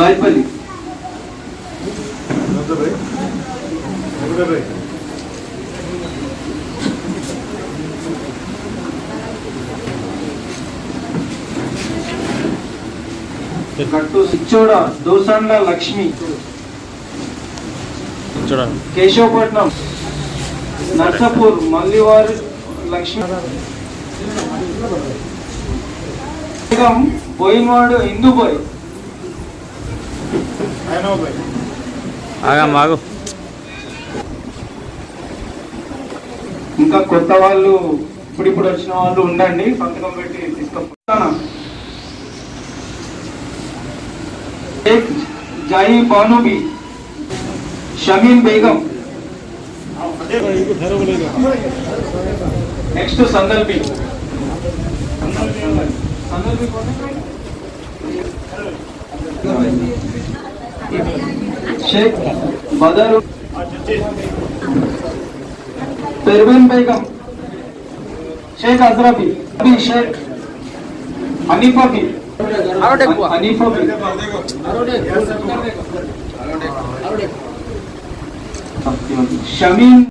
గాయపల్లి. కట్టు సిచ్చోడ దోసండ్ల లక్ష్మి. కేశవపట్నం. నర్సాపూర్ మల్లివారి లక్ష్మి. బేగం పోయినవాడు హిందూబాయ్ ఆగా మాగు. ఇంకా కొత్త వాళ్ళు ఇప్పుడు ఇప్పుడు వచ్చిన వాళ్ళు ఉండండి సంతకం పెట్టి తీసుకొస్తాను. షేక్ జాయి బానుబి షమీన్ బేగం. నెక్స్ట్ సందల్బి. సందల్బి शेख बदर पेरवीन बेगम शेख अभी शेख हनीफा भी हनीफा भी शमीम